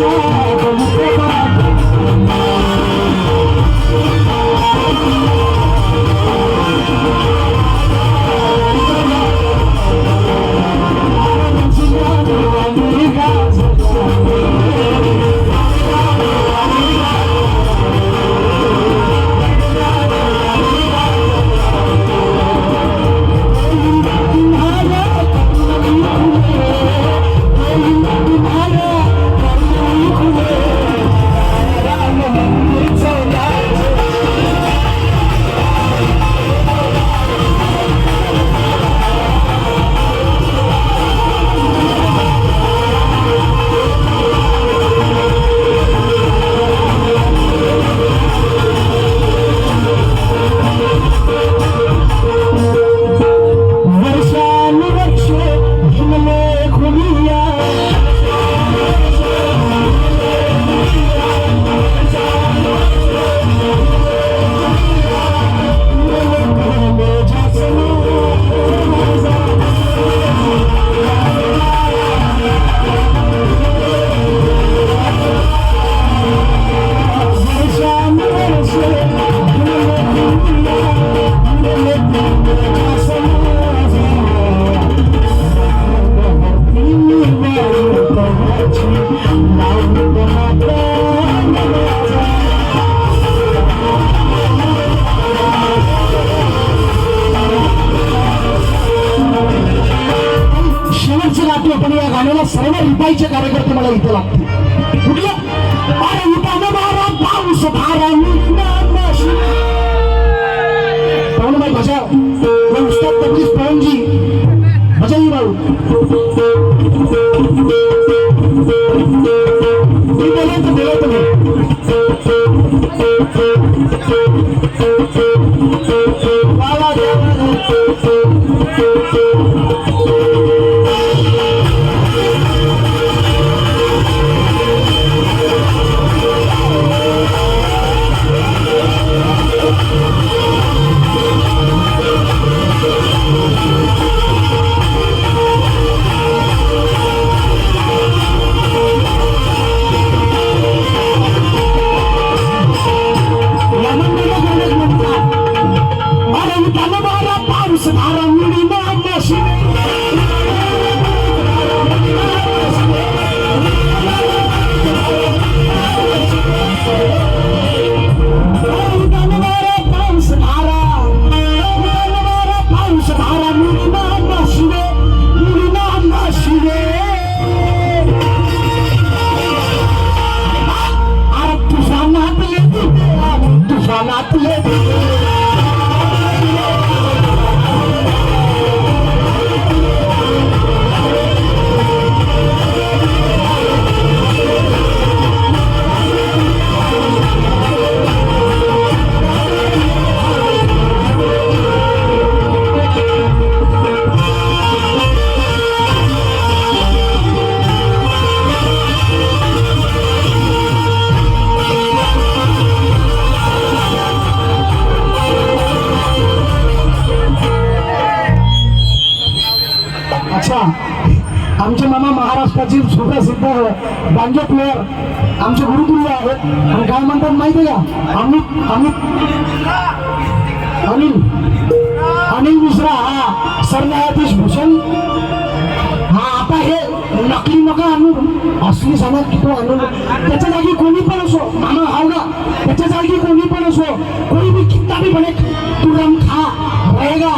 Oh सर्व रिपाईचे कार्यकर्ते मला इथे लागतील. कुठलं? अरे उठानं मारा पाऊस धारा पवनभाई बजाव हे उस्ताद तबलीस पवनजी बजाई भाऊ मी बोलवतो बोलवतो I'm la living. आमचे मामा महाराष्ट्राचे सुप्रसिद्ध बांजो प्लेअर आमचे गुरुकुल्य आहेत आणि काय म्हणतात माहिती का? अमित अमित अनिल अनिल मिश्रा हा सरन्यायाधीश भूषण. हा आता हे नकली नका आणू. असली सांगा की तो आणू त्याच्या जागी कोणी पण असो मामा हाव ना त्याच्या जागी कोणी पण असो कोणी बी कितना बी बने तू रम खा रहेगा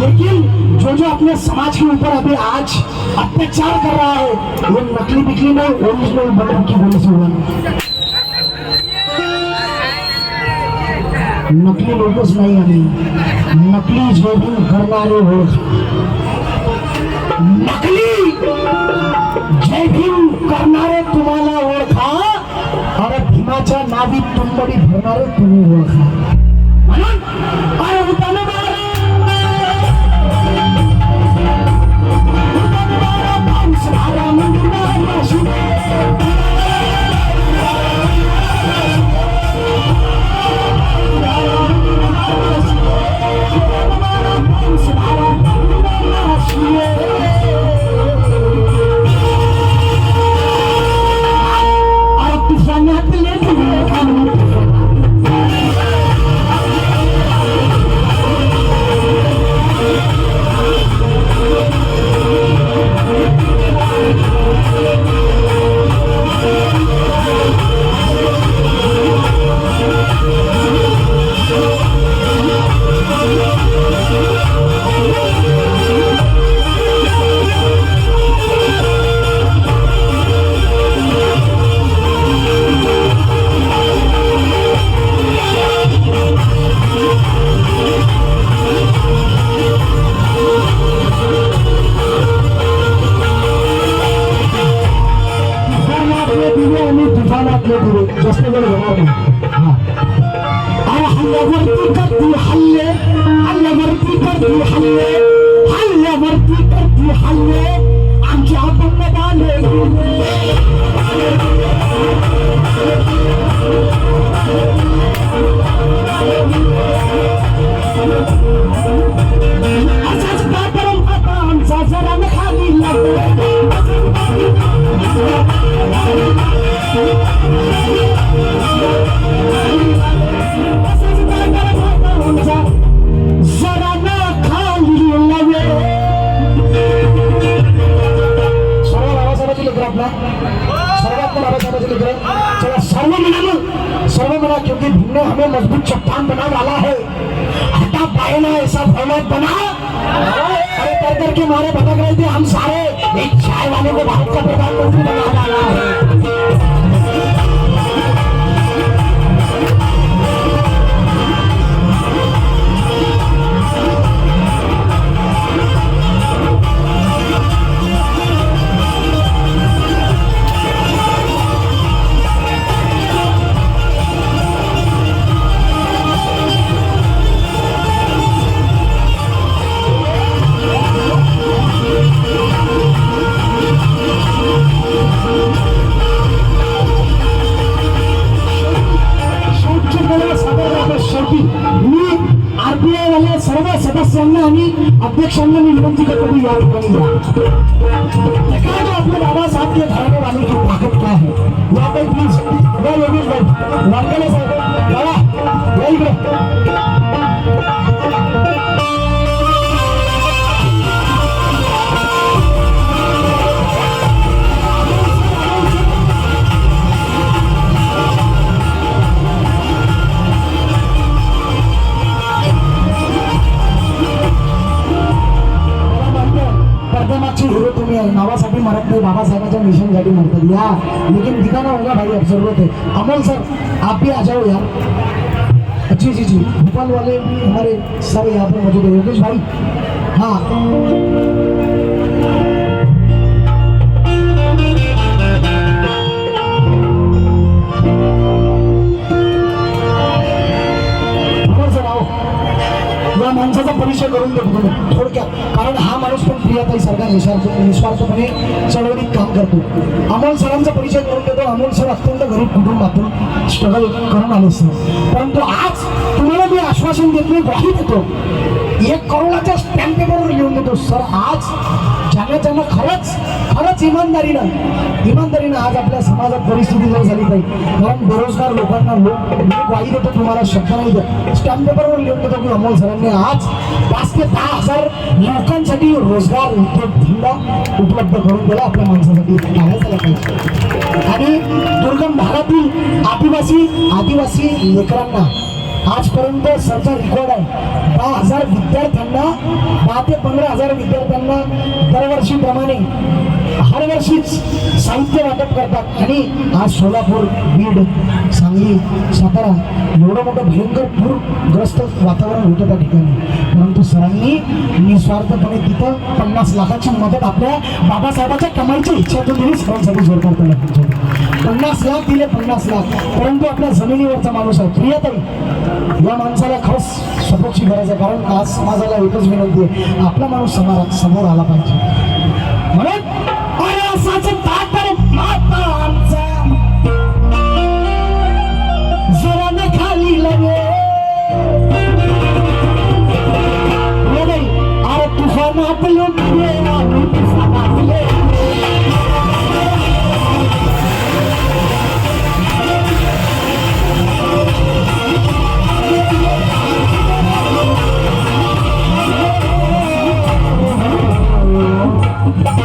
लेकिन जो जो अपने समाज के ऊपर अभी आज अत्याचार कर रहा है वो नकली बिकली में ओरिजिनल बटन की गोली से हुआ। नकली लोकच नाही आम्ही नकली जोडून करणारे ओळख हो। नकली जय भीम करणारे तुम्हाला ओळखा हो अरे भीमाच्या नावीत तुंबडी भरणारे तुम्ही ओळखा हो ऐसा फॉर्मेट बना अरे कर करके मारे भटक रहे थे हम सारे। एक चाय वाले को भारत का प्रधानमंत्री बना डाला है? अध्यक्षांना मी विनंती करतो की या ठिकाणी आपले बाबासाहेब के घराने वाले की ताकत क्या है? या बाई प्लीज़ या योगेश भाई। वांगले साहेब बाबा या तुम्ही नावासाठी मरत नाही बाबासाहेबांच्या मिशनसाठी मरतात या लेकिन दिखाना होगा भाई अब जरूरत है. अमोल सर आप भी आ जाओ यार. जी जी जी भोपाल वाले हमारे सर यहाँ पर मौजूद है. योगेश भाई? हाँ. सर माणसाचा परिचय करून देतो तुम्ही. थोडक्यात. कारण हा प्रियाताई सरकार निस्वार्थ निस्वार्थपणे चळवळीत काम करतो. अमोल सरांचा परिचय करून देतो. अमोल सर अत्यंत गरीब कुटुंबातून स्ट्रगल करून आले सर परंतु आज तुम्हाला मी आश्वासन देत मी ग्वाही देतो एक करोडाच्या स्टॅम्प पेपरवर लिहून देतो सर आज ज्यांना ज्यांना खरंच खरंच इमानदारीनं इमानदारीनं आज आपल्या समाजात परिस्थिती जर झाली पाहिजे कारण बेरोजगार लोकांना लोक वाई देतो तुम्हाला शब्द नाही देत. स्टॅम्प पेपरवर लिहून देतो की अमोल सरांनी आज पाच ते दहा हजार लोकांसाठी रोजगार उद्योग धंदा उपलब्ध करून दिला आपल्या माणसासाठी. सांगायचं पाहिजे. आणि दुर्गम भागातील आदिवासी आदिवासी लेकरांना आजपर्यंत सरचा रेकॉर्ड आहे. दहा हजार विद्यार्थ्यांना दहा ते पंधरा हजार विद्यार्थ्यांना दरवर्षीप्रमाणे हर वर्षीच साहित्य वाटप करतात. आणि आज सोलापूर बीड सांगली सातारा एवढं मोठं भयंकर पूरग्रस्त वातावरण होतं त्या ठिकाणी. परंतु सरांनी निस्वार्थपणे तिथं पन्नास लाखाची मदत आपल्या बाबासाहेबाच्या कमाईच्या इच्छातून सरांसाठी जोर करताना पन्नास लाख दिले पन्नास लाख. परंतु आपल्या जमिनीवरचा माणूस आहे. प्रियतम या माणसाला खरंच सपोर्टची गरज आहे. कारण आज समाजाला एकच विनंती आहे. आपला माणूस समोर समोर आला पाहिजे. म्हणून अरे खाली लगे. ये नाही, अरे तुफानात लुटले. Bye.